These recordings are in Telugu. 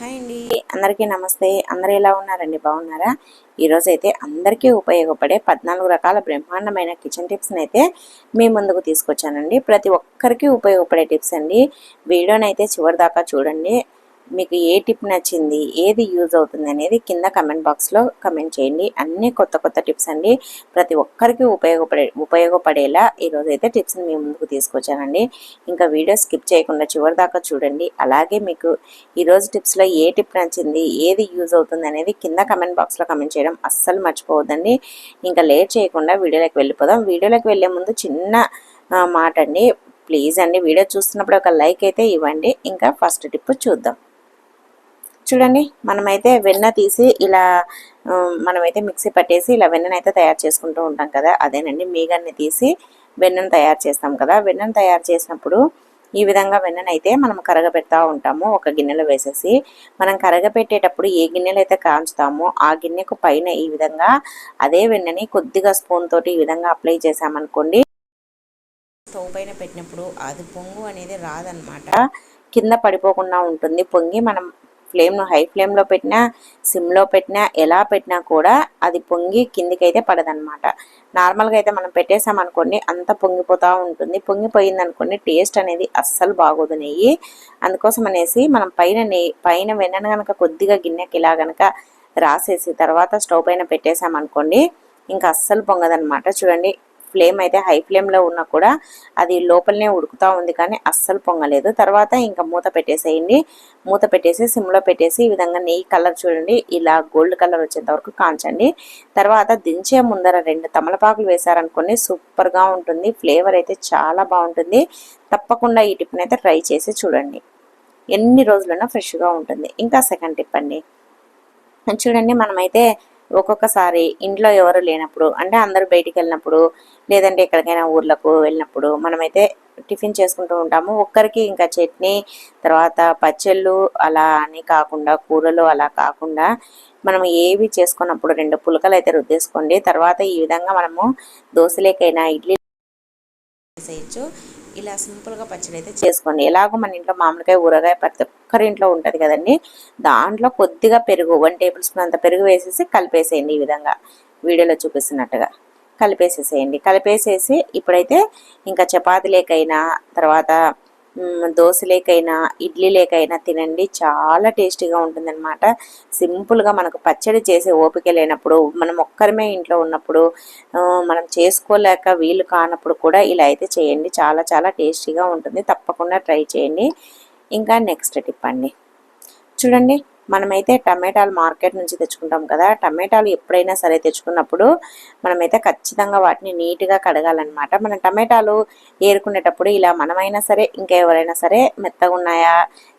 హాయ్ అండి. అందరికీ నమస్తే. అందరు ఎలా ఉన్నారండి? బాగున్నారా? ఈరోజు అయితే అందరికీ ఉపయోగపడే పద్నాలుగు రకాల బ్రహ్మాండమైన కిచెన్ టిప్స్ని అయితే మీ ముందుకు తీసుకొచ్చానండి. ప్రతి ఒక్కరికి ఉపయోగపడే టిప్స్ అండి. వీడియోని అయితే చివరి దాకా చూడండి. మీకు ఏ టిప్ నచ్చింది ఏది యూజ్ అవుతుంది అనేది కింద కమెంట్ బాక్స్లో కమెంట్ చేయండి. అన్నీ కొత్త కొత్త టిప్స్ అండి. ప్రతి ఒక్కరికి ఉపయోగపడే ఉపయోగపడేలా ఈరోజు అయితే టిప్స్ని మీ ముందుకు తీసుకొచ్చానండి. ఇంకా వీడియో స్కిప్ చేయకుండా చివరి దాకా చూడండి. అలాగే మీకు ఈరోజు టిప్స్లో ఏ టిప్ నచ్చింది ఏది యూజ్ అవుతుంది అనేది కింద కమెంట్ బాక్స్లో కమెంట్ చేయడం అస్సలు మర్చిపోవద్దండి. ఇంకా లేట్ చేయకుండా వీడియోలోకి వెళ్ళిపోదాం. వీడియోలోకి వెళ్ళే ముందు చిన్న మాట అండి. ప్లీజ్ అండి వీడియో చూస్తున్నప్పుడు ఒక లైక్ అయితే ఇవ్వండి. ఇంకా ఫస్ట్ టిప్ చూద్దాం. చూడండి మనమైతే వెన్న తీసి ఇలా మనమైతే మిక్సీ పట్టేసి ఇలా వెన్ననైతే తయారు చేసుకుంటూ ఉంటాం కదా అదేనండి మీగన్ని తీసి వెన్నను తయారు చేస్తాం కదా వెన్నను తయారు చేసినప్పుడు ఈ విధంగా వెన్ననైతే మనం కరగబెడతా ఉంటాము ఒక గిన్నెలో వేసేసి. మనం కరగబెట్టేటప్పుడు ఏ గిన్నెలు అయితే కాంచుతామో ఆ గిన్నెకు పైన ఈ విధంగా అదే వెన్నని కొద్దిగా స్పూన్ తోటి ఈ విధంగా అప్లై చేసామనుకోండి స్టవ్ పైన పెట్టినప్పుడు అది పొంగు అనేది రాదనమాట. కింద పడిపోకుండా ఉంటుంది పొంగి మనం ఫ్లేమ్ను హై ఫ్లేమ్లో పెట్టినా సిమ్లో పెట్టినా ఎలా పెట్టినా కూడా అది పొంగి కిందికైతే పడదనమాట నార్మల్గా అయితే మనం పెట్టేసామనుకోండి అంత పొంగిపోతూ ఉంటుంది. పొంగిపోయింది అనుకోండి టేస్ట్ అనేది అస్సలు బాగోదు నెయ్యి. అందుకోసం అనేసి మనం పైన నెయ్యి పైన వెన్నను కనుక కొద్దిగా గిన్నెకి ఇలా కనుక రాసేసి తర్వాత స్టవ్ పైన పెట్టేసామనుకోండి ఇంకా అస్సలు పొంగదనమాట చూడండి ఫ్లేమ్ అయితే హై ఫ్లేమ్లో ఉన్నా కూడా అది లోపలనే ఉడుకుతూ ఉంది కానీ అస్సలు పొంగలేదు. తర్వాత ఇంకా మూత పెట్టేసేయండి. మూత పెట్టేసి సిమ్లో పెట్టేసి ఈ విధంగా నెయ్యి కలర్ చూడండి. ఇలా గోల్డ్ కలర్ వచ్చేంత వరకు కాంచండి. తర్వాత దించే ముందర రెండు తమలపాకులు వేశారనుకోండి సూపర్గా ఉంటుంది. ఫ్లేవర్ అయితే చాలా బాగుంటుంది. తప్పకుండా ఈ టిప్ని అయితే ట్రై చేసి చూడండి. ఎన్ని రోజులైనా ఫ్రెష్గా ఉంటుంది. ఇంకా సెకండ్ టిప్ అండి. చూడండి మనమైతే ఒక్కొక్కసారి ఇంట్లో ఎవరు లేనప్పుడు అంటే అందరూ బయటికి వెళ్ళినప్పుడు లేదంటే ఎక్కడికైనా ఊర్లకు వెళ్ళినప్పుడు మనమైతే టిఫిన్ చేసుకుంటూ ఉంటాము. ఒక్కరికి ఇంకా చట్నీ తర్వాత పచ్చళ్ళు అలా అని కాకుండా కూరలు అలా కాకుండా మనం ఏవి చేసుకున్నప్పుడు రెండు పులకలు అయితే రుద్దేసుకోండి. తర్వాత ఈ విధంగా మనము దోశలేకైనా ఇడ్లీ చేయొచ్చు ఇలా సింపుల్గా పచ్చడి అయితే చేసుకోండి. ఎలాగో మన ఇంట్లో మామిడికాయ ఊరగాయ ప్రతి ఒక్కరి ఇంట్లో ఉంటుంది కదండి. దాంట్లో కొద్దిగా పెరుగు వన్ టేబుల్ స్పూన్ అంత పెరుగు వేసేసి కలిపేసేయండి ఈ విధంగా. వీడియోలో చూపిస్తున్నట్టుగా కలిపేసేసేయండి. కలిపేసేసి ఇప్పుడైతే ఇంకా చపాతీ లేకైనా తర్వాత దోశలేకైనా ఇడ్లీలేకైనా తినండి. చాలా టేస్టీగా ఉంటుందన్నమాట. సింపుల్గా మనకు పచ్చడి చేసే ఓపిక లేనప్పుడు మనం ఒక్కరమే ఇంట్లో ఉన్నప్పుడు మనం చేసుకోలేక వీలు కానప్పుడు కూడా ఇలా అయితే చేయండి. చాలా చాలా టేస్టీగా ఉంటుంది. తప్పకుండా ట్రై చేయండి. ఇంకా నెక్స్ట్ టిప్ అండి. చూడండి. మనమైతే టమాటాలు మార్కెట్ నుంచి తెచ్చుకుంటాం కదా టమాటాలు ఎప్పుడైనా సరే తెచ్చుకున్నప్పుడు మనమైతే ఖచ్చితంగా వాటిని నీట్గా కడగాలన్నమాట. మన టమాటాలు ఏరుకునేటప్పుడు ఇలా మనమైనా సరే ఇంకా ఎవరైనా సరే మెత్తగా ఉన్నాయా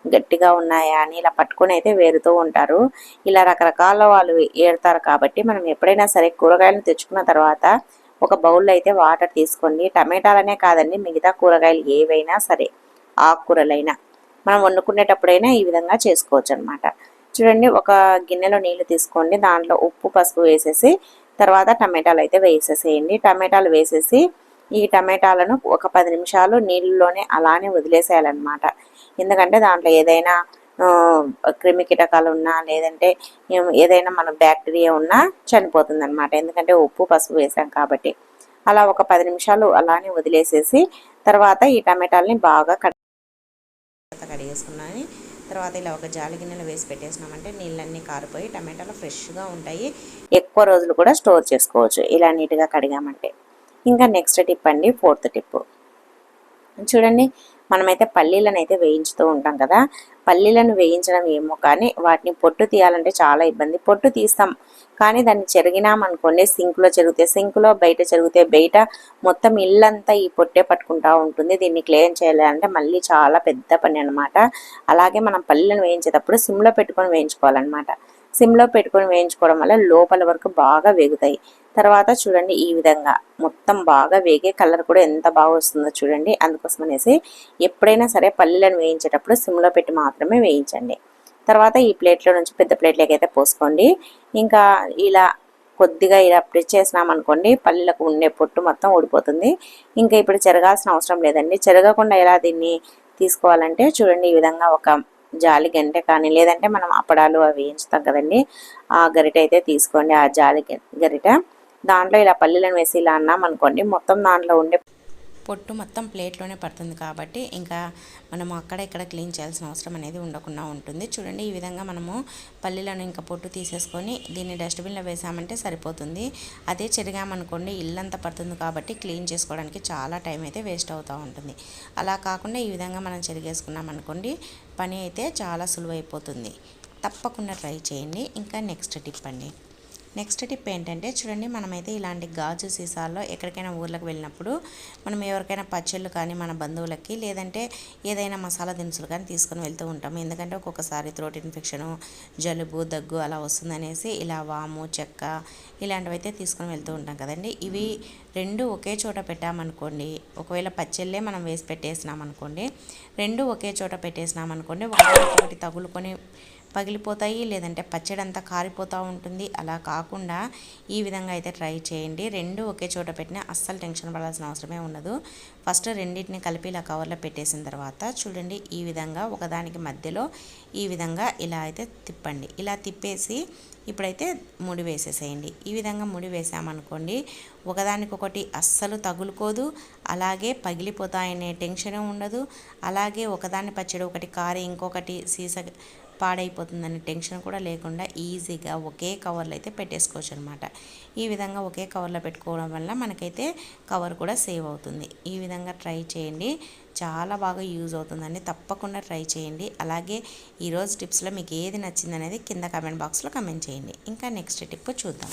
గట్టిగా ఉన్నాయా అని ఇలా పట్టుకొని అయితే వేరుతూ ఉంటారు. ఇలా రకరకాల వాళ్ళు ఏరుతారు కాబట్టి మనం ఎప్పుడైనా సరే కూరగాయలను తెచ్చుకున్న తర్వాత ఒక బౌల్లో అయితే వాటర్ తీసుకోండి టమాటాలనే కాదండి మిగతా కూరగాయలు ఏవైనా సరే ఆకుకూరలైనా మనం వండుకునేటప్పుడైనా ఈ విధంగా చేసుకోవచ్చు అనమాట చూడండి ఒక గిన్నెలో నీళ్ళు తీసుకోండి. దాంట్లో ఉప్పు పసుపు వేసేసి తర్వాత టమాటాలు అయితే వేసేసేయండి. టమాటాలు వేసేసి ఈ టమాటాలను ఒక పది నిమిషాలు నీళ్ళలోనే అలానే వదిలేసేయాలన్నమాట. ఎందుకంటే దాంట్లో ఏదైనా క్రిమి కీటకాలు ఉన్నా లేదంటే ఏదైనా మన బ్యాక్టీరియా ఉన్నా చనిపోతుంది అనమాట ఎందుకంటే ఉప్పు పసుపు వేసాం కాబట్టి. అలా ఒక పది నిమిషాలు అలానే వదిలేసేసి తర్వాత ఈ టమాటాలని బాగా కట్ కడిగేసుకున్నాను. తర్వాత ఇలా ఒక జాలి గిన్నెలో వేసి పెట్టేసినామంటే నీళ్ళన్నీ కారిపోయి టమాటాలు ఫ్రెష్గా ఉంటాయి. ఎక్కువ రోజులు కూడా స్టోర్ చేసుకోవచ్చు. ఇలా నీట్గా కడిగామంటే. ఇంకా నెక్స్ట్ టిప్ అండి ఫోర్త్ టిప్. చూడండి మనమైతే పల్లీలను అయితే వేయించుతూ ఉంటాం కదా. పల్లీలను వేయించడం ఏమో కానీ వాటిని పొట్టు తీయాలంటే చాలా ఇబ్బంది. పొట్టు తీస్తాం కానీ దాన్ని చెరిగినామనుకోండి సింక్లో చెరిగితే సింక్లో బయట చెరిగితే బయట మొత్తం ఇల్లంతా ఈ పొట్టే పట్టుకుంటా ఉంటుంది. దీన్ని క్లీన్ చేయాలంటే మళ్ళీ చాలా పెద్ద పని అనమాట అలాగే మనం పల్లీలను వేయించేటప్పుడు సిమ్లో పెట్టుకొని వేయించుకోవాలన్నమాట. సిమ్లో పెట్టుకొని వేయించుకోవడం వల్ల లోపల వరకు బాగా వేగుతాయి. తర్వాత చూడండి ఈ విధంగా మొత్తం బాగా వేగే కలర్ కూడా ఎంత బాగా వస్తుందో చూడండి. అందుకోసం అనేసి ఎప్పుడైనా సరే పల్లీలను వేయించేటప్పుడు సిమ్లో పెట్టి మాత్రమే వేయించండి. తర్వాత ఈ ప్లేట్లో నుంచి పెద్ద ప్లేట్లోకి అయితే పోసుకోండి. ఇంకా ఇలా కొద్దిగా ఇలా ప్రెస్ చేసినామనుకోండి పల్లీలకు ఉండే పొట్టు మొత్తం ఊడిపోతుంది. ఇంకా ఇప్పుడు చెరగాల్సిన అవసరం లేదండి. చెరగకుండా ఎలా దీన్ని తీసుకోవాలంటే చూడండి ఈ విధంగా ఒక జాలి గంటె కానీ లేదంటే మనం అప్పడాలు అవి వేయించుతాం కదండి. ఆ గరిట అయితే తీసుకోండి ఆ జాలి గరిటె. గరిట దాంట్లో ఇలా పల్లీలను వేసి ఇలా అన్నాం అనుకోండి మొత్తం దాంట్లో ఉండే పొట్టు మొత్తం ప్లేట్లోనే పడుతుంది కాబట్టి ఇంకా మనము అక్కడ ఇక్కడ క్లీన్ చేయాల్సిన అవసరం అనేది ఉండకుండా ఉంటుంది. చూడండి ఈ విధంగా మనము పల్లీలను ఇంకా పొట్టు తీసేసుకొని దీన్ని డస్ట్బిన్లో వేసామంటే సరిపోతుంది. అదే చెరిగామనుకోండి ఇల్లంతా పడుతుంది కాబట్టి క్లీన్ చేసుకోవడానికి చాలా టైం అయితే వేస్ట్ అవుతూ ఉంటుంది. అలా కాకుండా ఈ విధంగా మనం చెరిగేసుకున్నాం అనుకోండి పని అయితే చాలా సులువైపోతుంది. తప్పకుండా ట్రై చేయండి. ఇంకా నెక్స్ట్ టిప్ అండి. నెక్స్ట్ టిప్ ఏంటంటే చూడండి మనమైతే ఇలాంటి గాజు సీసాల్లో ఎక్కడికైనా ఊర్లకు వెళ్ళినప్పుడు మనం ఎవరికైనా పచ్చళ్ళు కానీ మన బంధువులకి లేదంటే ఏదైనా మసాలా దినుసులు కానీ తీసుకొని వెళ్తూ ఉంటాం ఎందుకంటే ఒక్కొక్కసారి థ్రోట్ ఇన్ఫెక్షను జలుబు దగ్గు అలా వస్తుందనేసి ఇలా వాము చెక్క ఇలాంటివి అయితే తీసుకొని వెళ్తూ ఉంటాం కదండి. ఇవి రెండు ఒకే చోట పెట్టామనుకోండి ఒకవేళ పచ్చళ్ళే మనం వేసి పెట్టేసినాం అనుకోండి రెండు ఒకే చోట పెట్టేసినాం అనుకోండి ఒకటి తగులుకొని పగిలిపోతాయి లేదంటే పచ్చడి అంతా కారిపోతూ ఉంటుంది. అలా కాకుండా ఈ విధంగా అయితే ట్రై చేయండి. రెండు ఒకే చోట పెట్టినా అస్సలు టెన్షన్ పడాల్సిన అవసరమే ఉండదు. ఫస్ట్ రెండింటిని కలిపి ఇలా కవర్లో పెట్టేసిన తర్వాత చూడండి ఈ విధంగా ఒకదానికి మధ్యలో ఈ విధంగా ఇలా అయితే తిప్పండి. ఇలా తిప్పేసి ఇప్పుడైతే ముడి వేసేసేయండి. ఈ విధంగా ముడి వేసామనుకోండి ఒకదానికొకటి అస్సలు తగులుకోదు. అలాగే పగిలిపోతాయనే టెన్షన్ ఉండదు. అలాగే ఒకదాని పచ్చడి ఒకటి కారి ఇంకొకటి సీస పాడైపోతుందనే టెన్షన్ కూడా లేకుండా ఈజీగా ఒకే కవర్లో అయితే పెట్టేసుకోవచ్చు అనమాట ఈ విధంగా ఒకే కవర్లో పెట్టుకోవడం వల్ల మనకైతే కవర్ కూడా సేవ్ అవుతుంది. ఈ విధంగా ట్రై చేయండి. చాలా బాగా యూజ్ అవుతుందండి. తప్పకుండా ట్రై చేయండి. అలాగే ఈరోజు టిప్స్లో మీకు ఏది నచ్చింది అనేది కింద కమెంట్ బాక్స్లో కమెంట్ చేయండి. ఇంకా నెక్స్ట్ టిప్ చూద్దాం.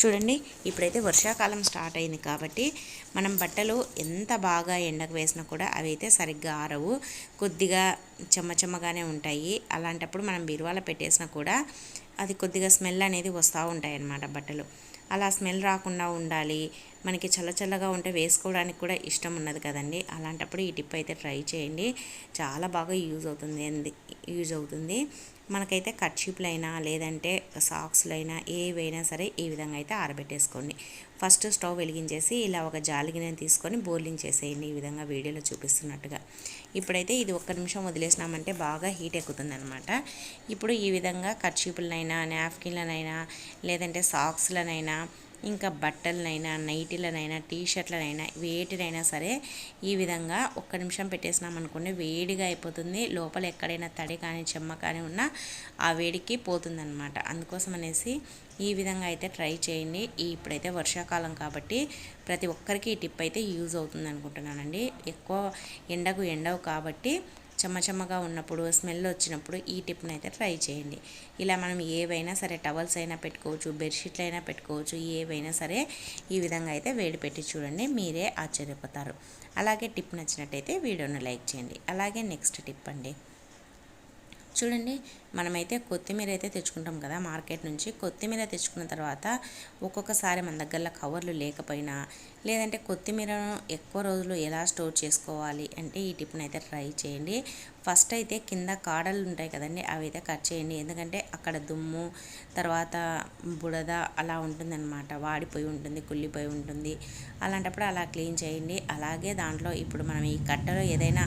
చూడండి ఇప్పుడైతే వర్షాకాలం స్టార్ట్ అయింది కాబట్టి మనం బట్టలు ఎంత బాగా ఎండకు వేసినా కూడా అవి అయితే సరిగ్గా ఆరవు. కొద్దిగా చెమ్మ చెమ్మగానే ఉంటాయి. అలాంటప్పుడు మనం బీరువాలో పెట్టేసినా కూడా అది కొద్దిగా స్మెల్ అనేది వస్తూ ఉంటాయి అన్నమాట బట్టలు. అలా స్మెల్ రాకుండా ఉండాలి. మనకి చల్లచల్లగా ఉంటే వేసుకోవడానికి కూడా ఇష్టం ఉన్నది కదండి. అలాంటప్పుడు ఈ టిప్ అయితే ట్రై చేయండి. చాలా బాగా యూజ్ అవుతుంది యూజ్ అవుతుంది. మనకైతే కర్చీప్లైనా లేదంటే సాక్స్లైనా ఏవైనా సరే ఈ విధంగా అయితే ఆరబెట్టేసుకోండి. ఫస్ట్ స్టవ్ వెలిగించేసి ఇలా ఒక జాలిగిన తీసుకొని బోర్లింగ్ చేసేయండి. ఈ విధంగా వీడియోలో చూపిస్తున్నట్టుగా. ఇప్పుడైతే ఇది ఒక్క నిమిషం వదిలేసినామంటే బాగా హీట్ ఎక్కుతుందనమాట ఇప్పుడు ఈ విధంగా కర్చీపులనైనా నాప్కిన్లనైనా లేదంటే సాక్స్లనైనా ఇంకా బట్టలనైనా నైటీలనైనా టీ షర్ట్లనైనా వేటినైనా సరే ఈ విధంగా ఒక్క నిమిషం పెట్టేసినాం అనుకోండి వేడిగా అయిపోతుంది. లోపల ఎక్కడైనా తడి కానీ చెమ్మ కానీ ఉన్నా ఆ వేడికి పోతుందన్నమాట. అందుకోసం అనేసి ఈ విధంగా అయితే ట్రై చేయండి. ఇప్పుడైతే వర్షాకాలం కాబట్టి ప్రతి ఒక్కరికి ఈ టిప్ అయితే యూజ్ అవుతుంది అనుకుంటున్నానండి. ఎక్కువ ఎండకు ఎండవు కాబట్టి చెమ్మ చెమ్మగా ఉన్నప్పుడు స్మెల్ వచ్చినప్పుడు ఈ టిప్ని అయితే ట్రై చేయండి. ఇలా మనం ఏవైనా సరే టవల్స్ అయినా పెట్టుకోవచ్చు బెడ్షీట్లు అయినా పెట్టుకోవచ్చు ఏవైనా సరే ఈ విధంగా అయితే వేడి పెట్టి చూడండి మీరే ఆశ్చర్యపోతారు. అలాగే టిప్ నచ్చినట్టయితే వీడియోను లైక్ చేయండి. అలాగే నెక్స్ట్ టిప్ అండి. చూడండి మనమైతే కొత్తిమీర అయితే తెచ్చుకుంటాం కదా మార్కెట్ నుంచి. కొత్తిమీర తెచ్చుకున్న తర్వాత ఒక్కొక్కసారి మన దగ్గర కవర్లు లేకపోయినా లేదంటే కొత్తిమీరను ఎక్కువ రోజులు ఎలా స్టోర్ చేసుకోవాలి అంటే ఈ టిప్ని అయితే ట్రై చేయండి. ఫస్ట్ అయితే కింద కాడలు ఉంటాయి కదండి అవి అయితే కట్ చేయండి. ఎందుకంటే అక్కడ దుమ్ము తర్వాత బుడద అలా ఉంటుందన్నమాట. వాడిపోయి ఉంటుంది కుళ్ళిపోయి ఉంటుంది. అలాంటప్పుడు అలా క్లీన్ చేయండి. అలాగే దాంట్లో ఇప్పుడు మనం ఈ కట్టలో ఏదైనా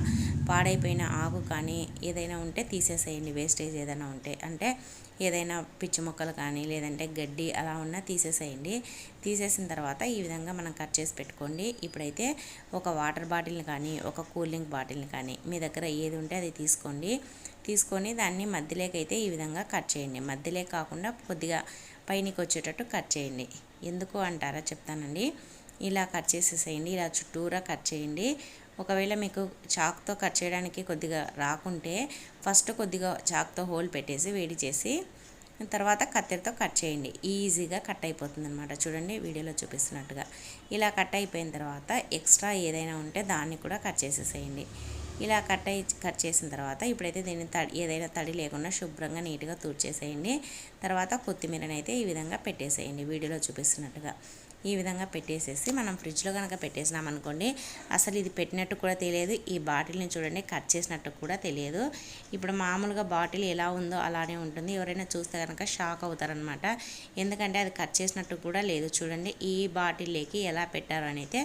పాడైపోయిన ఆకు కానీ ఏదైనా ఉంటే తీసేసేయండి. వేస్టేజ్ ఏదైనా ఉంటే అంటే ఏదైనా పిచ్చి మొక్కలు కానీ లేదంటే గడ్డి అలా ఉన్నా తీసేసేయండి. తీసేసిన తర్వాత ఈ విధంగా మనం కట్ చేసి పెట్టుకోండి. ఇప్పుడైతే ఒక వాటర్ బాటిల్ని కానీ ఒక కూల్ డ్రింక్ బాటిల్ని కానీ మీ దగ్గర ఏది ఉంటే అది తీసుకోండి. తీసుకొని దాన్ని మధ్యలోకి అయితే ఈ విధంగా కట్ చేయండి. మధ్యలో కాకుండా కొద్దిగా పైనకి వచ్చేటట్టు కట్ చేయండి. ఎందుకు అంటారా చెప్తానండి. ఇలా కట్ చేసేసేయండి. ఇలా చుట్టూరా కట్ చేయండి. ఒకవేళ మీకు చాక్తో కట్ చేయడానికి కొద్దిగా రాకుంటే ఫస్ట్ కొద్దిగా చాక్తో హోల్ పెట్టేసి వేడి చేసి తర్వాత కత్తెరతో కట్ చేయండి. ఈజీగా కట్ అయిపోతుంది అనమాట చూడండి వీడియోలో చూపిస్తున్నట్టుగా. ఇలా కట్ అయిపోయిన తర్వాత ఎక్స్ట్రా ఏదైనా ఉంటే దాన్ని కూడా కట్ చేసేసేయండి. ఇలా కట్ అయి కట్ చేసిన తర్వాత ఇప్పుడైతే దీన్ని తడి ఏదైనా తడి లేకుండా శుభ్రంగా నీట్గా తుడిచేసేయండి. తర్వాత కొత్తిమీరని అయితే ఈ విధంగా పెట్టేసేయండి వీడియోలో చూపిస్తున్నట్టుగా. ఈ విధంగా పెట్టేసేసి మనం ఫ్రిడ్జ్లో కనుక పెట్టేసినాం అనుకోండి అసలు ఇది పెట్టినట్టు కూడా తెలియదు. ఈ బాటిల్ని చూడండి కట్ చేసినట్టు కూడా తెలియదు. ఇప్పుడు మామూలుగా బాటిల్ ఎలా ఉందో అలానే ఉంటుంది. ఎవరైనా చూస్తే కనుక షాక్ అవుతారనమాట. ఎందుకంటే అది కట్ చేసినట్టు కూడా లేదు. చూడండి ఈ బాటిల్లోకి ఎలా పెట్టారు అయితే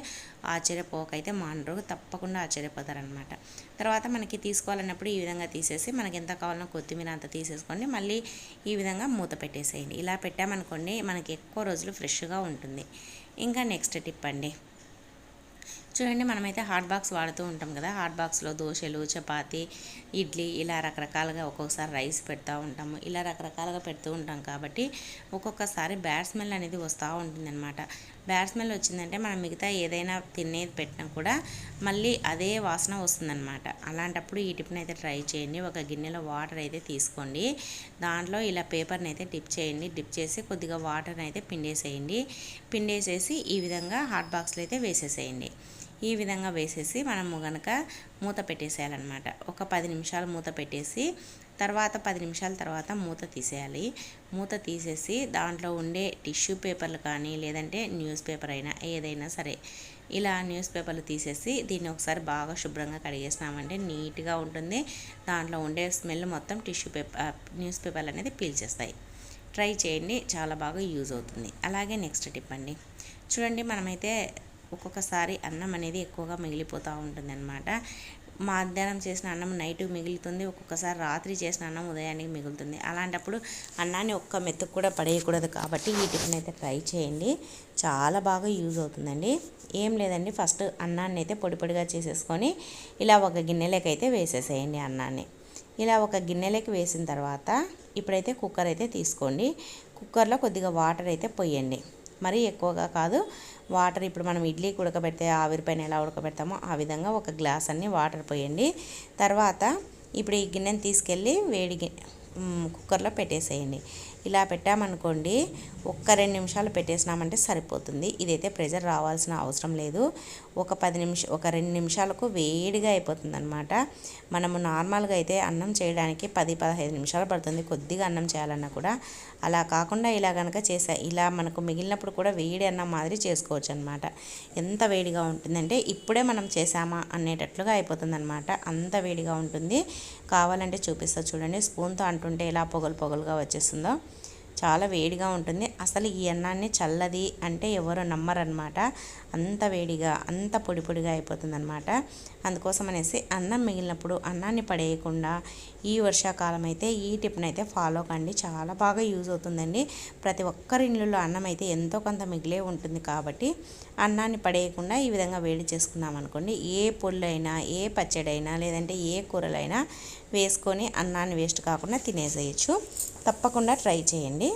ఆశ్చర్యపోకైతే మానరు తప్పకుండా ఆశ్చర్యపోతారనమాట తర్వాత మనకి తీసుకోవాలన్నప్పుడు ఈ విధంగా తీసేసి మనకి ఎంత కావాలన్నా కొత్తిమీర అంత తీసేసుకోండి. మళ్ళీ ఈ విధంగా మూత పెట్టేసేయండి. ఇలా పెట్టామనుకోండి మనకి ఎక్కువ రోజులు ఫ్రెష్గా ఉంటుంది. ఇంకా నెక్స్ట్ టిప్ అండి. చూడండి మనమైతే హాట్ బాక్స్ వాడుతూ ఉంటాం కదా. హాట్ బాక్స్లో దోశలు చపాతి ఇడ్లీ ఇలా రకరకాలుగా ఒక్కొక్కసారి రైస్ పెడతా ఉంటాము. ఇలా రకరకాలుగా పెడుతూ ఉంటాం కాబట్టి ఒక్కొక్కసారి బ్యాడ్ స్మెల్ అనేది వస్తూ ఉంటుందన్నమాట. బ్యాడ్ స్మెల్ వచ్చిందంటే మనం మిగతా ఏదైనా తినేది పెట్టినా కూడా మళ్ళీ అదే వాసన వస్తుందన్నమాట. అలాంటప్పుడు ఈ టిప్ని అయితే ట్రై చేయండి. ఒక గిన్నెలో వాటర్ అయితే తీసుకోండి. దాంట్లో ఇలా పేపర్ని అయితే డిప్ చేయండి. డిప్ చేసి కొద్దిగా వాటర్ని అయితే పిండేసేయండి. పిండేసేసి ఈ విధంగా హాట్ బాక్స్లో అయితే వేసేసేయండి. ఈ విధంగా వేసేసి మనము కనుక మూత పెట్టేసేయాలన్నమాట. ఒక పది నిమిషాలు మూత పెట్టేసి తర్వాత పది నిమిషాల తర్వాత మూత తీసేయాలి. మూత తీసేసి దాంట్లో ఉండే టిష్యూ పేపర్లు కానీ లేదంటే న్యూస్ పేపర్ అయినా ఏదైనా సరే ఇలా న్యూస్ పేపర్లు తీసేసి దీన్ని ఒకసారి బాగా శుభ్రంగా కడిగేసినామంటే నీట్గా ఉంటుంది. దాంట్లో ఉండే స్మెల్ మొత్తం టిష్యూ పేపర్ న్యూస్ పేపర్లు అనేది పీల్చేస్తాయి. ట్రై చేయండి చాలా బాగా యూజ్ అవుతుంది. అలాగే నెక్స్ట్ టిప్ అండి. చూడండి మనమైతే ఒక్కొక్కసారి అన్నం అనేది ఎక్కువగా మిగిలిపోతూ ఉంటుంది అనమాట మధ్యాహ్నం చేసిన అన్నం నైట్ మిగులుతుంది ఒక్కొక్కసారి రాత్రి చేసిన అన్నం ఉదయానికి మిగులుతుంది. అలాంటప్పుడు అన్నాన్ని ఒక్క మెతుకు కూడా పడేయకూడదు కాబట్టి ఈ టిఫిన్ అయితే ట్రై చేయండి. చాలా బాగా యూజ్ అవుతుందండి. ఏం లేదండి ఫస్ట్ అన్నాన్ని అయితే పొడి పొడిగా చేసేసుకొని ఇలా ఒక గిన్నెలోకి అయితే వేసేసేయండి అన్నాన్ని. ఇలా ఒక గిన్నెలోకి వేసిన తర్వాత ఇప్పుడైతే కుక్కర్ అయితే తీసుకోండి. కుక్కర్లో కొద్దిగా వాటర్ అయితే పోయండి. మరీ ఎక్కువగా కాదు వాటర్ ఇప్పుడు మనం ఇడ్లీకి ఉడకబెడితే ఆవిరిపైన ఎలా ఉడకబెడతామో ఆ విధంగా ఒక గ్లాస్ అన్ని వాటర్ పోయండి. తర్వాత ఇప్పుడు ఈ గిన్నెని తీసుకెళ్ళి వేడి కుక్కర్లో పెట్టేసేయండి. ఇలా పెట్టామనుకోండి ఒక్క రెండు నిమిషాలు పెట్టేసినామంటే సరిపోతుంది. ఇదైతే ప్రెజర్ రావాల్సిన అవసరం లేదు. ఒక పది నిమిష ఒక రెండు నిమిషాలకు వేడిగా అయిపోతుంది అనమాట మనము నార్మల్గా అయితే అన్నం చేయడానికి పది పదహైదు నిమిషాలు పడుతుంది. కొద్దిగా అన్నం చేయాలన్నా కూడా. అలా కాకుండా ఇలా కనుక చేసా ఇలా మనకు మిగిలినప్పుడు కూడా వేడి అన్నం మాదిరి చేసుకోవచ్చు అనమాట ఎంత వేడిగా ఉంటుందంటే ఇప్పుడే మనం చేసామా అనేటట్లుగా అయిపోతుంది అనమాట అంత వేడిగా ఉంటుంది. కావాలంటే చూపిస్తా చూడండి. స్పూన్తో అంటుంటే ఎలా పొగలు పొగలుగా వచ్చేస్తుందో. చాలా వేడిగా ఉంటుంది. అసలు ఈ అన్నాన్ని చల్లది అంటే ఎవరు నమ్మరనమాట అంత వేడిగా అంత పొడి పొడిగా అయిపోతుంది అనమాట అందుకోసం అనేసి అన్నం మిగిలినప్పుడు అన్నాన్ని పడేయకుండా ఈ వర్షాకాలం అయితే ఈ టిప్ని అయితే ఫాలో కండి. చాలా బాగా యూజ్ అవుతుందండి. ప్రతి ఒక్కరి ఇళ్ళలో అన్నం అయితే ఎంతో కొంత మిగిలే ఉంటుంది కాబట్టి అన్నాన్ని పడేయకుండా ఈ విధంగా వేడి చేసుకున్నాం అనుకోండి ఏ పొళ్ళైనా ఏ పచ్చడైనా లేదంటే ఏ కూరలైనా వేసుకొని అన్నాన్ని వేస్ట్ కాకుండా తినేసేయచ్చు. తప్పకుండా ట్రై చేయండి.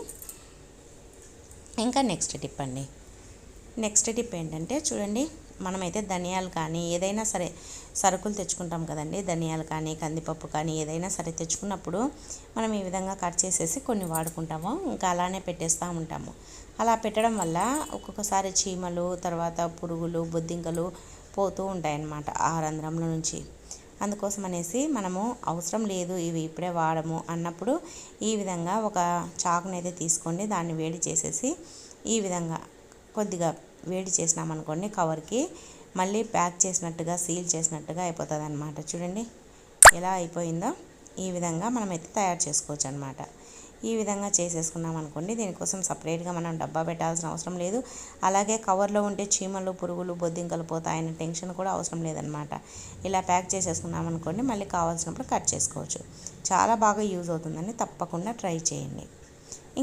ఇంకా నెక్స్ట్ టిప్ అండి. నెక్స్ట్ టిప్ ఏంటంటే చూడండి మనమైతే ధనియాలు కానీ ఏదైనా సరే సరుకులు తెచ్చుకుంటాం కదండి. ధనియాలు కానీ కందిపప్పు కానీ ఏదైనా సరే తెచ్చుకున్నప్పుడు మనం ఈ విధంగా కట్ చేసేసి కొన్ని వాడుకుంటాము. ఇంకా అలానే పెట్టేస్తూ ఉంటాము. అలా పెట్టడం వల్ల ఒక్కొక్కసారి చీమలు తర్వాత పురుగులు బొద్దింకలు పోతూ ఉంటాయన్నమాట ఆ రంధ్రంలో నుంచి. అందుకోసం అనేసి మనము అవసరం లేదు ఇవి ఇప్పుడే వాడము అన్నప్పుడు ఈ విధంగా ఒక చాకునైతే తీసుకోండి దాన్ని వేడి చేసేసి ఈ విధంగా కొద్దిగా వేడి చేసినామనుకోండి కవర్కి మళ్ళీ ప్యాక్ చేసినట్టుగా సీల్ చేసినట్టుగా అయిపోతుంది అనమాట చూడండి ఎలా అయిపోయిందో ఈ విధంగా మనమైతే తయారు చేసుకోవచ్చు అనమాట ఈ విధంగా చేసేసుకున్నాం అనుకోండి దీనికోసం సపరేట్గా మనం డబ్బా పెట్టాల్సిన అవసరం లేదు. అలాగే కవర్లో ఉంటే చీమలు పురుగులు బొద్దింకలు పోతాయనే టెన్షన్ కూడా అవసరం లేదనమాట ఇలా ప్యాక్ చేసేసుకున్నాం అనుకోండి మళ్ళీ కావాల్సినప్పుడు కట్ చేసుకోవచ్చు. చాలా బాగా యూజ్ అవుతుందని తప్పకుండా ట్రై చేయండి.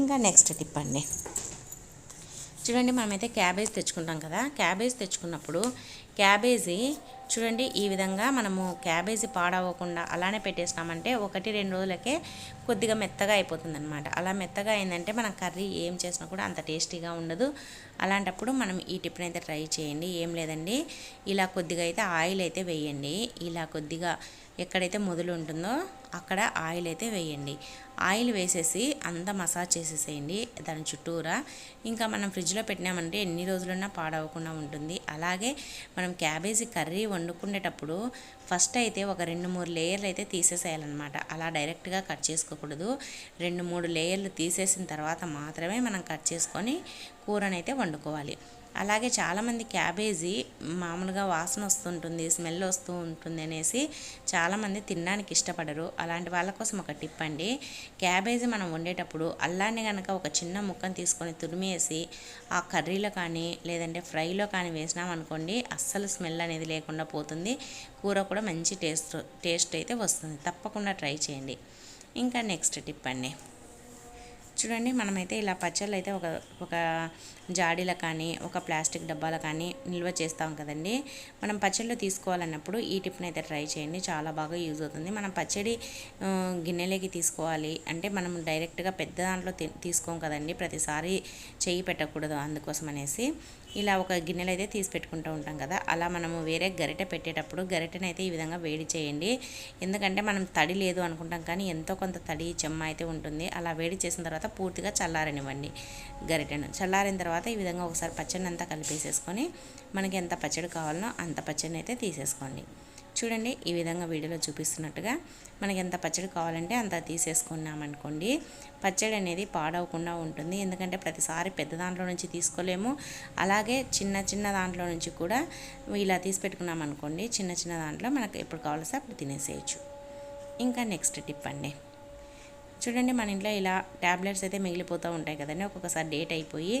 ఇంకా నెక్స్ట్ టిప్ అండి. చూడండి మనమైతే క్యాబేజ్ తెచ్చుకుంటాం కదా క్యాబేజ్ తెచ్చుకున్నప్పుడు క్యాబేజీ చూడండి ఈ విధంగా మనము క్యాబేజీ పాడవకుండా అలానే పెట్టేసినామంటే ఒకటి రెండు రోజులకే కొద్దిగా మెత్తగా అయిపోతుంది అనమాట అలా మెత్తగా అయిందంటే మనం కర్రీ ఏం చేసినా కూడా అంత టేస్టీగా ఉండదు. అలాంటప్పుడు మనం ఈ టిప్ని అయితే ట్రై చేయండి ఏం లేదండి. ఇలా కొద్దిగా అయితే ఆయిల్ అయితే వేయండి. ఇలా కొద్దిగా ఎక్కడైతే మొదలు ఉంటుందో అక్కడ ఆయిల్ అయితే వేయండి. ఆయిల్ వేసేసి అంతా మసాజ్ చేసేసేయండి దాని చుట్టూరా. ఇంకా మనం ఫ్రిడ్జ్లో పెట్టినామంటే ఎన్ని రోజులున్నా పాడవకుండా ఉంటుంది. అలాగే మనం క్యాబేజీ కర్రీ వండుకునేటప్పుడు ఫస్ట్ అయితే ఒక రెండు మూడు లేయర్లు అయితే తీసేసేయాలన్నమాట. అలా డైరెక్ట్గా కట్ చేసుకోకూడదు. రెండు మూడు లేయర్లు తీసేసిన తర్వాత మాత్రమే మనం కట్ చేసుకొని కూరనైతే వండుకోవాలి. అలాగే చాలామంది క్యాబేజీ మామూలుగా వాసన వస్తుంటుంది స్మెల్ వస్తూ ఉంటుంది అనేసి చాలామంది తినడానికి ఇష్టపడరు. అలాంటి వాళ్ళ కోసం ఒక టిప్ అండి. క్యాబేజీ మనం వండేటప్పుడు అల్లాన్ని కనుక ఒక చిన్న ముక్కను తీసుకొని తురిమేసి ఆ కర్రీలో కానీ లేదంటే ఫ్రైలో కానీ వేసినాం అనుకోండి అస్సలు స్మెల్ అనేది లేకుండా పోతుంది. కూర కూడా మంచి టేస్ట్ టేస్ట్ అయితే వస్తుంది. తప్పకుండా ట్రై చేయండి. ఇంకా నెక్స్ట్ టిప్ అండి. చూడండి మనమైతే ఇలా పచ్చళ్ళు అయితే ఒక ఒక జాడీలో కానీ ఒక ప్లాస్టిక్ డబ్బాలో కానీ నిల్వ చేస్తాం కదండి. మనం పచ్చళ్ళు తీసుకోవాలన్నప్పుడు ఈ టిప్ని అయితే ట్రై చేయండి. చాలా బాగా యూజ్ అవుతుంది. మనం పచ్చడి గిన్నెలోకి తీసుకోవాలి. అంటే మనం డైరెక్ట్గా పెద్ద దాంట్లో తీసుకోం కదండి. ప్రతిసారి చేయి పెట్టకూడదు అందుకోసం అనేసి. ఇలా ఒక గిన్నెలు అయితే తీసి పెట్టుకుంటూ ఉంటాం కదా. అలా మనము వేరే గరిటె పెట్టేటప్పుడు గరిటెని అయితే ఈ విధంగా వేడి చేయండి. ఎందుకంటే మనం తడి లేదు అనుకుంటాం కానీ ఎంతో కొంత తడి చెమ్మ అయితే ఉంటుంది. అలా వేడి చేసిన తర్వాత పూర్తిగా చల్లారనివ్వండి గరిటెను. చల్లారిన తర్వాత ఈ విధంగా ఒకసారి పచ్చడిని అంతా కలిపేసేసుకొని మనకి ఎంత పచ్చడి కావాలనో అంత పచ్చడిని అయితే తీసేసుకోండి. చూడండి ఈ విధంగా వీడియోలో చూపిస్తున్నట్టుగా మనకి ఎంత పచ్చడి కావాలంటే అంత తీసేసుకున్నామనుకోండి పచ్చడి అనేది పాడవకుండా ఉంటుంది. ఎందుకంటే ప్రతిసారి పెద్ద దాంట్లో నుంచి తీసుకోలేము. అలాగే చిన్న చిన్న దాంట్లో నుంచి కూడా ఇలా తీసి పెట్టుకున్నాం అనుకోండి చిన్న చిన్న దాంట్లో మనకు ఎప్పుడు కావాల్సి అప్పుడు తినేసేయచ్చు. ఇంకా నెక్స్ట్ టిప్ అండి. చూడండి మన ఇంట్లో ఇలా ట్యాబ్లెట్స్ అయితే మిగిలిపోతూ ఉంటాయి కదండి. ఒక్కొక్కసారి డేట్ అయిపోయి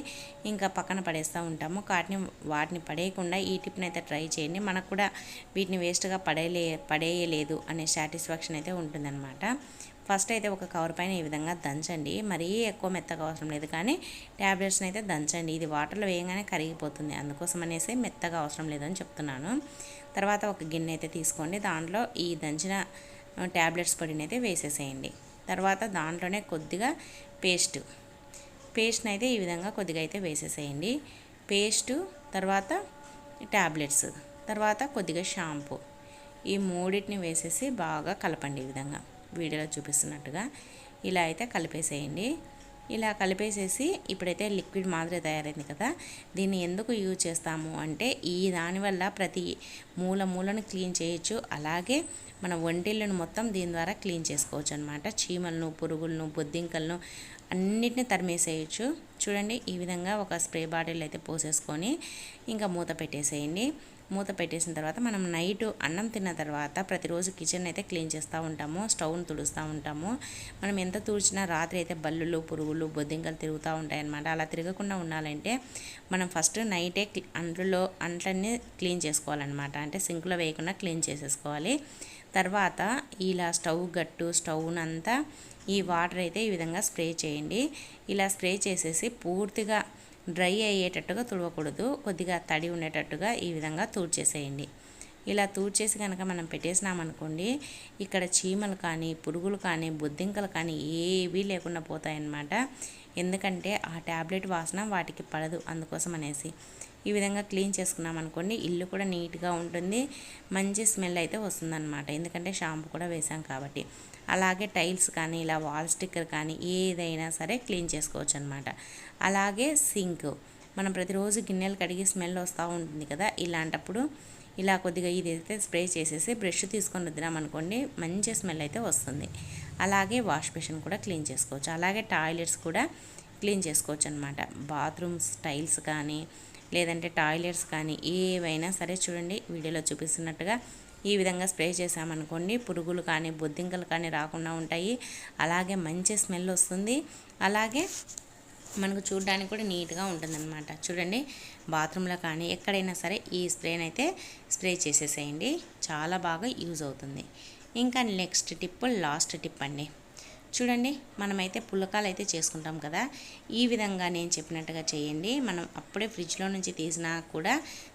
ఇంకా పక్కన పడేస్తూ ఉంటాము. వాటిని వాటిని పడేయకుండా ఈ టిప్ని అయితే ట్రై చేయండి. మనకు కూడా వీటిని వేస్ట్గా పడేయలే పడేయలేదు అనే సాటిస్ఫాక్షన్ అయితే ఉంటుందన్నమాట. ఫస్ట్ అయితే ఒక కవర్ పైన ఈ విధంగా దంచండి. మరీ ఎక్కువ మెత్తగా అవసరం లేదు కానీ ట్యాబ్లెట్స్ని అయితే దంచండి. ఇది వాటర్లో వేయగానే కరిగిపోతుంది. అందుకోసం అనేసి మెత్తగా అవసరం లేదని చెప్తున్నాను. తర్వాత ఒక గిన్నె అయితే తీసుకోండి. దాంట్లో ఈ దంచిన ట్యాబ్లెట్స్ పొడిని అయితే వేసేసేయండి. తర్వాత దాంట్లోనే కొద్దిగా పేస్ట్. పేస్ట్ని అయితే ఈ విధంగా కొద్దిగా అయితే వేసేసేయండి. పేస్టు తర్వాత ట్యాబ్లెట్స్ తర్వాత కొద్దిగా షాంపూ. ఈ మూడింటిని వేసేసి బాగా కలపండి ఈ విధంగా. వీడియోలో చూపిస్తున్నట్టుగా ఇలా అయితే కలిపేసేయండి. ఇలా కలిపేసేసి ఇప్పుడైతే లిక్విడ్ మాదిరి తయారైంది కదా దీన్ని ఎందుకు యూజ్ చేస్తాము అంటే ఈ దానివల్ల ప్రతి మూల మూలను క్లీన్ చేయొచ్చు అలాగే మన ఒంటిళ్ళను మొత్తం దీని ద్వారా క్లీన్ చేసుకోవచ్చు అనమాట చీమలను పురుగులను బొద్దింకలను అన్నిటిని తరిమేసేయచ్చు. చూడండి ఈ విధంగా ఒక స్ప్రే బాటిల్ అయితే పోసేసుకొని ఇంకా మూత పెట్టేసేయండి. మూత పెట్టేసిన తర్వాత మనం నైట్ అన్నం తిన్న తర్వాత ప్రతిరోజు కిచెన్ అయితే క్లీన్ చేస్తూ ఉంటాము స్టవ్ను తుడుస్తూ ఉంటాము. మనం ఎంత తుడిచినా రాత్రి అయితే బల్లులు పురుగులు బొద్దింకలు తిరుగుతూ ఉంటాయన్నమాట. అలా తిరగకుండా ఉండాలంటే మనం ఫస్ట్ నైటే క్లీ- అంట్లన్నీ క్లీన్ చేసుకోవాలన్నమాట. అంటే సింక్లో వేయకుండా క్లీన్ చేసేసుకోవాలి. తర్వాత ఇలా స్టవ్ గట్టు స్టవ్నంతా ఈ వాటర్ అయితే ఈ విధంగా స్ప్రే చేయండి. ఇలా స్ప్రే చేసేసి పూర్తిగా డ్రై అయ్యేటట్టుగా తుడవకూడదు. కొద్దిగా తడి ఉండేటట్టుగా ఈ విధంగా తూడ్చేసేయండి. ఇలా తూడ్చేసి కనుక మనం పెట్టేసినామనుకోండి ఇక్కడ చీమలు కానీ పురుగులు కానీ బొద్దింకలు కానీ ఏవీ లేకుండా పోతాయన్నమాట. ఎందుకంటే ఆ ట్యాబ్లెట్ వాసన వాటికి పడదు అందుకోసం అనేసి ఈ విధంగా క్లీన్ చేసుకున్నాం అనుకోండి ఇల్లు కూడా నీట్గా ఉంటుంది మంచి స్మెల్ అయితే వస్తుందన్నమాట. ఎందుకంటే షాంపూ కూడా వేసాం కాబట్టి. అలాగే టైల్స్ కానీ ఇలా వాల్ స్టిక్కర్ కానీ ఏదైనా సరే క్లీన్ చేసుకోవచ్చు అనమాట అలాగే సింక్. మనం ప్రతిరోజు గిన్నెలు కడిగి స్మెల్ వస్తూ ఉంటుంది కదా ఇలాంటప్పుడు ఇలా కొద్దిగా ఇది అయితే స్ప్రే చేసేసి బ్రష్ తీసుకొని రుద్దినామనుకోండి మంచి స్మెల్ అయితే వస్తుంది. అలాగే వాష్ బేసిన్ కూడా క్లీన్ చేసుకోవచ్చు. అలాగే టాయిలెట్స్ కూడా క్లీన్ చేసుకోవచ్చు అనమాట బాత్రూమ్స్ టైల్స్ కానీ లేదంటే టాయిలెట్స్ కానీ ఏవైనా సరే చూడండి వీడియోలో చూపిస్తున్నట్టుగా ఈ విధంగా స్ప్రే చేసామనుకోండి పురుగులు కానీ బొద్దింకలు కానీ రాకుండా ఉంటాయి. అలాగే మంచి స్మెల్ వస్తుంది. అలాగే మనకు చూడడానికి కూడా నీట్గా ఉంటుందన్నమాట. చూడండి బాత్రూంలో కానీ ఎక్కడైనా సరే ఈ స్ప్రేని అయితే స్ప్రే చేసేసేయండి. చాలా బాగా యూజ్ అవుతుంది. ఇంకా నెక్స్ట్ టిప్ లాస్ట్ టిప్ అండి చూడండి మనమైతే పుల్లకాలు అయితే చేసుకుంటాం కదా. ఈ విధంగా నేను చెప్పినట్టుగా చేయండి. మనం అప్పుడే ఫ్రిడ్జ్లో నుంచి తీసినా కూడా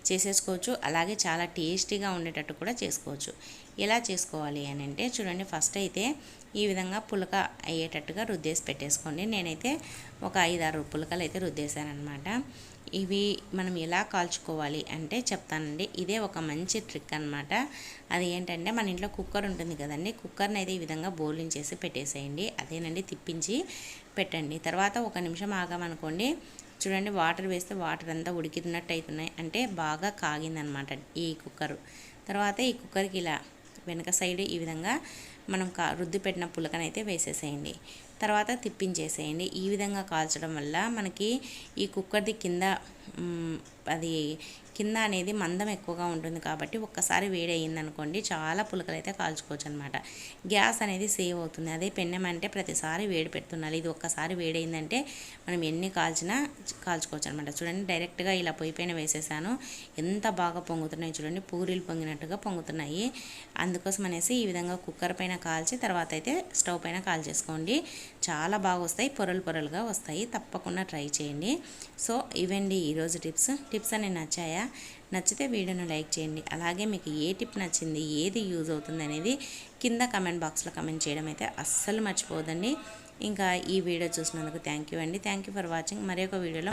చేసేసుకోవచ్చు. అలాగే చాలా టేస్టీగా ఉండేటట్టు కూడా చేసుకోవచ్చు. ఎలా చేసుకోవాలి అని అంటే చూడండి ఫస్ట్ అయితే ఈ విధంగా పులక అయ్యేటట్టుగా రుద్దేసి పెట్టేసుకోండి. నేనైతే ఒక ఐదారు పులకలు అయితే రుద్దేశానమాట ఇవి మనం ఎలా కాల్చుకోవాలి అంటే చెప్తానండి. ఇదే ఒక మంచి ట్రిక్ అనమాట అది ఏంటంటే మన ఇంట్లో కుక్కర్ ఉంటుంది కదండి కుక్కర్ని అయితే ఈ విధంగా బౌలింగ్ చేసి పెట్టేసేయండి. అదేనండి తిప్పించి పెట్టండి. తర్వాత ఒక నిమిషం ఆగామనుకోండి చూడండి వాటర్ వేస్తే వాటర్ అంతా ఉడికినట్టు అవుతున్నాయి అంటే బాగా కాగిందనమాట ఈ కుక్కరు. తర్వాత ఈ కుక్కర్కి ఇలా వెనక సైడ్ ఈ విధంగా మనం కా రుద్ది పెట్టిన పులకనైతే వేసేసేయండి. తర్వాత తిప్పించేసేయండి. ఈ విధంగా కాల్చడం వల్ల మనకి ఈ కుక్కర్ది కింద అది కింద అనేది మందం ఎక్కువగా ఉంటుంది కాబట్టి ఒక్కసారి వేడి అయ్యిందనుకోండి చాలా పులకలు అయితే కాల్చుకోవచ్చు అనమాట గ్యాస్ అనేది సేవ్ అవుతుంది. అదే పెన్నెం అంటే ప్రతిసారి వేడి పెడుతున్నారు. ఇది ఒక్కసారి వేడైందంటే మనం ఎన్ని కాల్చినా కాల్చుకోవచ్చు అనమాట చూడండి డైరెక్ట్గా ఇలా పొయ్యి పైన వేసేసాను. ఎంత బాగా పొంగుతున్నాయి చూడండి పూరీలు పొంగినట్టుగా పొంగుతున్నాయి. అందుకోసం అనేసి ఈ విధంగా కుక్కర్ పైన కాల్చి తర్వాత అయితే స్టవ్ పైన కాల్ చేసుకోండి. చాలా బాగా వస్తాయి పొరలు పొరలుగా వస్తాయి. తప్పకుండా ట్రై చేయండి. సో ఇవండి ఈరోజు టిప్స్. టిప్స్ అని నచ్చాయా? నచ్చితే వీడియోను లైక్ చేయండి. అలాగే మీకు ఏ టిప్ నచ్చింది ఏది యూజ్ అవుతుంది అనేది కింద కమెంట్ బాక్స్లో కమెంట్ చేయడం అయితే అస్సలు మర్చిపోదండి ఇంకా ఈ వీడియో చూసినందుకు థ్యాంక్ యూ అండి. Thank you for watching. మరి ఒక వీడియోలో